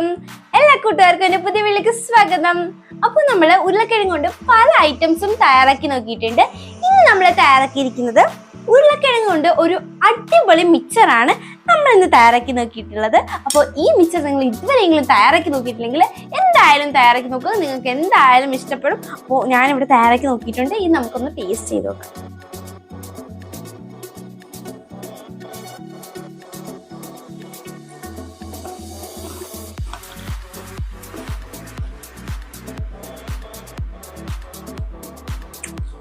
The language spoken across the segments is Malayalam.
അലൈക്കും എല്ലാ കൂട്ടുകാർക്കും എന്റെ പുതിയ വീട്ടിലേക്ക് സ്വാഗതം. അപ്പൊ നമ്മൾ ഉരുളക്കിഴങ്ങ് കൊണ്ട് പല ഐറ്റംസും തയ്യാറാക്കി നോക്കിയിട്ടുണ്ട്. ഇന്ന് നമ്മൾ തയ്യാറാക്കിയിരിക്കുന്നത് ഉരുളക്കിഴങ്ങ് കൊണ്ട് ഒരു അടിപൊളി മിക്സറാണ് നമ്മൾ ഇന്ന് തയ്യാറാക്കി നോക്കിയിട്ടുള്ളത്. അപ്പോൾ ഈ മിക്സർ നിങ്ങൾ ഇതുവരെയെങ്കിലും തയ്യാറാക്കി നോക്കിയിട്ടില്ലെങ്കിൽ എന്തായാലും തയ്യാറാക്കി നോക്കുക. നിങ്ങൾക്ക് എന്തായാലും ഇഷ്ടപ്പെടും. അപ്പോൾ ഞാനിവിടെ തയ്യാറാക്കി നോക്കിയിട്ടുണ്ട്. ഇത് നമുക്കൊന്ന് ടേസ്റ്റ് ചെയ്ത് നോക്കാം.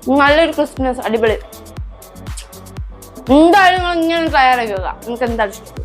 നല്ലൊരു ക്രിസ്മസ് അടിപൊളി. എന്തായാലും നിങ്ങൾ ഇങ്ങനെ തയ്യാറാക്കുക നിങ്ങൾക്ക് എന്താണ് ഇഷ്ടം.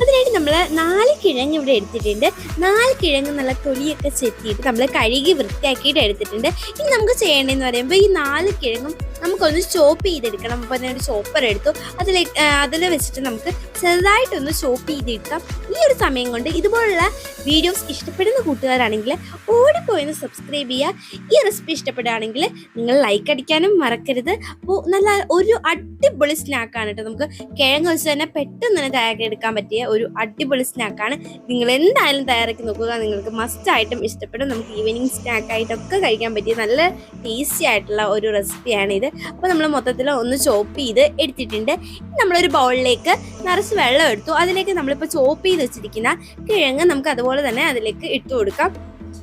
അതിനായിട്ട് നമ്മൾ നാല് കിഴങ്ങ് ഇവിടെ എടുത്തിട്ടുണ്ട്. നാല് കിഴങ്ങ് നല്ല തൊലിയൊക്കെ ചെത്തിയിട്ട് നമ്മൾ കഴുകി വൃത്തിയാക്കിയിട്ട് എടുത്തിട്ടുണ്ട്. ഇനി നമുക്ക് ചെയ്യേണ്ടതെന്ന് പറയുമ്പോൾ ഈ നാല് കിഴങ്ങും നമുക്കൊന്ന് ചോപ്പ് ചെയ്തെടുക്കണം. അപ്പോൾ അതിനൊരു ചോപ്പർ എടുത്തു. അതിൽ അതിൽ വെച്ചിട്ട് നമുക്ക് ചെറുതായിട്ടൊന്ന് ചോപ്പ് ചെയ്തെടുക്കാം. ഈ ഒരു സമയം കൊണ്ട് ഇതുപോലുള്ള വീഡിയോസ് ഇഷ്ടപ്പെടുന്ന കൂട്ടുകാരാണെങ്കിൽ ഓടിപ്പോയി സബ്സ്ക്രൈബ് ചെയ്യുക. ഈ റെസിപ്പി ഇഷ്ടപ്പെടുകയാണെങ്കിൽ നിങ്ങൾ ലൈക്ക് അടിക്കാനും മറക്കരുത്. അപ്പോൾ നല്ല ഒരു അടിപൊളി സ്നാക്കാണ് കേട്ടോ നമുക്ക് കിഴങ്ങ് വെച്ച് തന്നെ പെട്ടെന്ന് തന്നെ തയ്യാറെടുക്കാൻ പറ്റിയ ഒരു അടിപൊളി സ്നാക്കാണ് നിങ്ങൾ എന്തായാലും തയ്യാറാക്കി നോക്കുക. നിങ്ങൾക്ക് മസ്റ്റായിട്ടും ഇഷ്ടപ്പെടും. നമുക്ക് ഈവനിങ് സ്നാക്കായിട്ടൊക്കെ കഴിക്കാൻ പറ്റിയ നല്ല ടേസ്റ്റി ആയിട്ടുള്ള ഒരു റെസിപ്പിയാണ് ഇത് അപ്പോൾ നമ്മൾ മൊത്തത്തിൽ ഒന്ന് ചോപ്പ് ചെയ്ത് എടുത്തിട്ടുണ്ട്. നമ്മളൊരു ബൗളിലേക്ക് നിറച്ച് വെള്ളം എടുത്തു. അതിലേക്ക് നമ്മളിപ്പോൾ ചോപ്പ് ചെയ്ത് വെച്ചിരിക്കുന്ന കിഴങ്ങ് നമുക്ക് അതുപോലെ തന്നെ അതിലേക്ക് ഇട്ട് കൊടുക്കാം.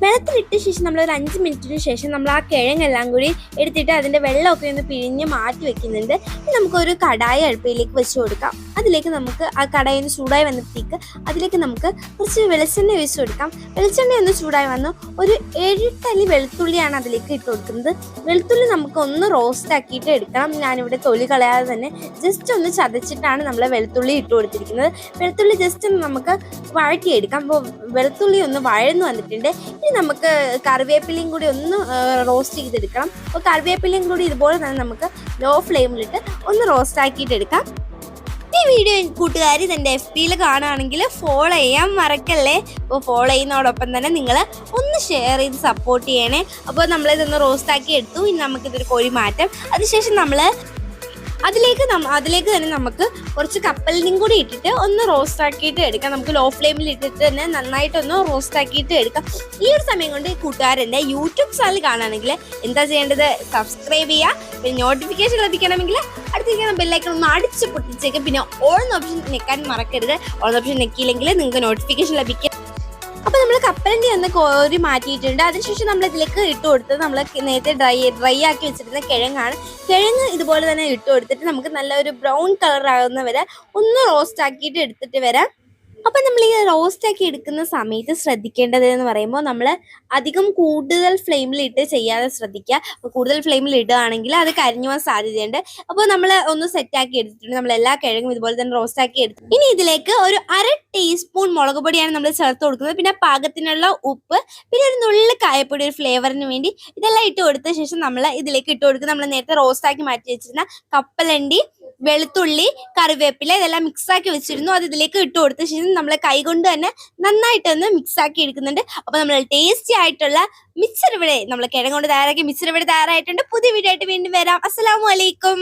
വെള്ളത്തിലിട്ട ശേഷം നമ്മൾ ഒരു അഞ്ച് മിനിറ്റിന് ശേഷം നമ്മൾ ആ കിഴങ്ങെല്ലാം കൂടി എടുത്തിട്ട് അതിന്റെ വെള്ളമൊക്കെ ഒന്ന് പിഴിഞ്ഞ് മാറ്റി വെക്കുന്നുണ്ട്. നമുക്കൊരു കടായി അടുപ്പിലേക്ക് വെച്ച് കൊടുക്കാം. അതിലേക്ക് നമുക്ക് ആ കടായി ഒന്ന് ചൂടായി വന്നപ്പോഴത്തേക്ക് അതിലേക്ക് നമുക്ക് കുറച്ച് വെളിച്ചെണ്ണ ഒഴിച്ച് കൊടുക്കാം. വെളിച്ചെണ്ണ ഒന്ന് ചൂടായി വന്നു ഒരു ഏഴിട്ടലി വെളുത്തുള്ളിയാണ് അതിലേക്ക് ഇട്ട് കൊടുക്കുന്നത്. വെളുത്തുള്ളി നമുക്ക് ഒന്ന് റോസ്റ്റ് ആക്കിയിട്ട് എടുക്കണം. ഞാനിവിടെ തൊലി കളയാതെ തന്നെ ജസ്റ്റ് ഒന്ന് ചതച്ചിട്ടാണ് നമ്മൾ വെളുത്തുള്ളി ഇട്ട് കൊടുത്തിരിക്കുന്നത്. വെളുത്തുള്ളി ജസ്റ്റ് ഒന്ന് നമുക്ക് വഴറ്റിയെടുക്കാം. അപ്പോൾ വെളുത്തുള്ളി ഒന്ന് വഴന്നു വന്നിട്ടുണ്ട്. ഇനി നമുക്ക് കറിവേപ്പിലയും കൂടി ഒന്ന് റോസ്റ്റ് ചെയ്തെടുക്കണം. അപ്പോൾ കറിവേപ്പിലയും കൂടി ഇതുപോലെ തന്നെ നമുക്ക് ലോ ഫ്ലെയിമിലിട്ട് ഒന്ന് റോസ്റ്റ് ആക്കിയിട്ട് എടുക്കാം ഈ വീഡിയോ കൂട്ടുകാർ ഇതെന്റെ എഫ് പിയിൽ കാണുകയാണെങ്കിൽ ഫോളോ ചെയ്യാൻ മറക്കല്ലേ? അപ്പോൾ ഫോളോ ചെയ്യുന്നതോടൊപ്പം തന്നെ നിങ്ങൾ ഒന്ന് ഷെയർ ചെയ്ത് സപ്പോർട്ട് ചെയ്യണേ. അപ്പോൾ നമ്മളിതൊന്ന് റോസ്റ്റ് ആക്കി എടുത്തു ഇനി നമുക്കിതൊരു കോഴി മാറ്റാം അതിനുശേഷം നമ്മൾ അതിലേക്ക് അതിലേക്ക് തന്നെ നമുക്ക് കുറച്ച് കപ്പലിനും കൂടി ഇട്ടിട്ട് ഒന്ന് റോസ്റ്റ് ആക്കിയിട്ട് എടുക്കാം. നമുക്ക് ലോ ഫ്ലെയിമിൽ ഇട്ടിട്ട് തന്നെ നന്നായിട്ടൊന്ന് റോസ്റ്റ് ആക്കിയിട്ട് എടുക്കാം. ഈ ഒരു സമയം കൊണ്ട് കൂട്ടുകാരന്റെ യൂട്യൂബ് ചാനൽ കാണുകയാണെങ്കിൽ എന്താ ചെയ്യേണ്ടത്? സബ്സ്ക്രൈബ് ചെയ്യുക. പിന്നെ നോട്ടിഫിക്കേഷൻ ലഭിക്കണമെങ്കിൽ അടുത്തിരിക്കുന്ന ബെല്ലൈക്കൺ ഒന്ന് അടിച്ച് പൊട്ടിച്ചേക്ക്. പിന്നെ ഓൺ ഓപ്ഷൻ നിൽക്കാൻ മറക്കരുത്. ഓൺ ഓപ്ഷൻ നിൽക്കിയില്ലെങ്കിൽ നിങ്ങൾക്ക് നോട്ടിഫിക്കേഷൻ ലഭിക്കും. അപ്പൊ നമ്മൾ കപ്പലണ്ടി ഒന്ന് കോരി മാറ്റിയിട്ടുണ്ട്. അതിനുശേഷം നമ്മൾ ഇതിലേക്ക് ഇട്ട് കൊടുത്തത് നമ്മൾ നേരത്തെ ഡ്രൈ ഡ്രൈ ആക്കി വെച്ചിരുന്ന കിഴങ്ങാണ്. കിഴങ്ങ് ഇതുപോലെ തന്നെ ഇട്ട് കൊടുത്തിട്ട് നമുക്ക് നല്ലൊരു ബ്രൗൺ കളർ ആകുന്ന വരെ ഒന്ന് റോസ്റ്റ് ആക്കിയിട്ട് എടുത്തിട്ട് വരാം. അപ്പം നമ്മൾ ഈ റോസ്റ്റ് ആക്കി എടുക്കുന്ന സമയത്ത് ശ്രദ്ധിക്കേണ്ടത് എന്ന് പറയുമ്പോൾ നമ്മൾ അധികം കൂടുതൽ ഫ്ലെയിമിൽ ഇട്ട് ചെയ്യാതെ ശ്രദ്ധിക്കുക കൂടുതൽ ഫ്ലെയിമിൽ ഇടുകയാണെങ്കിൽ അത് കരിഞ്ഞു പോകാൻ സാധ്യതയുണ്ട്. അപ്പോൾ നമ്മൾ ഒന്ന് സെറ്റ് ആക്കി എടുത്തിട്ടുണ്ട്. നമ്മൾ എല്ലാ കിഴങ്ങും ഇതുപോലെ തന്നെ റോസ്റ്റ് ആക്കി എടുത്തു. ഇനി ഇതിലേക്ക് ഒരു അര ടീസ്പൂൺ മുളക് പൊടിയാണ് നമ്മൾ ചേർത്ത് കൊടുക്കുന്നത്. പിന്നെ പാകത്തിനുള്ള ഉപ്പ് പിന്നെ ഒരു നുള്ളിൽ കായപ്പൊടി ഒരു ഫ്ലേവറിന് വേണ്ടി ഇതെല്ലാം ഇട്ട് കൊടുത്ത ശേഷം നമ്മൾ ഇതിലേക്ക് ഇട്ട് കൊടുക്കുക നമ്മൾ നേരത്തെ റോസ്റ്റ് ആക്കി മാറ്റി വെച്ചിരുന്ന കപ്പലണ്ടി വെളുത്തുള്ളി കറിവേപ്പില ഇതെല്ലാം മിക്സ് ആക്കി വെച്ചിരുന്നു. അത് ഇതിലേക്ക് ഇട്ട് കൊടുത്ത ശേഷം നമ്മൾ കൈകൊണ്ട് തന്നെ നന്നായിട്ടൊന്ന് മിക്സ് ആക്കി എടുക്കുന്നുണ്ട്. അപ്പൊ നമ്മൾ ടേസ്റ്റി ആയിട്ടുള്ള മിച്ചർ ഇവിടെ നമ്മൾ കിഴങ്ങ് കൊണ്ട് തയ്യാറാക്കി മിച്ചർ ഇവിടെ തയ്യാറായിട്ടുണ്ട്. പുതിയ വീഡിയോ ആയിട്ട് വീണ്ടും വരാം. അസ്സലാമു അലൈക്കും.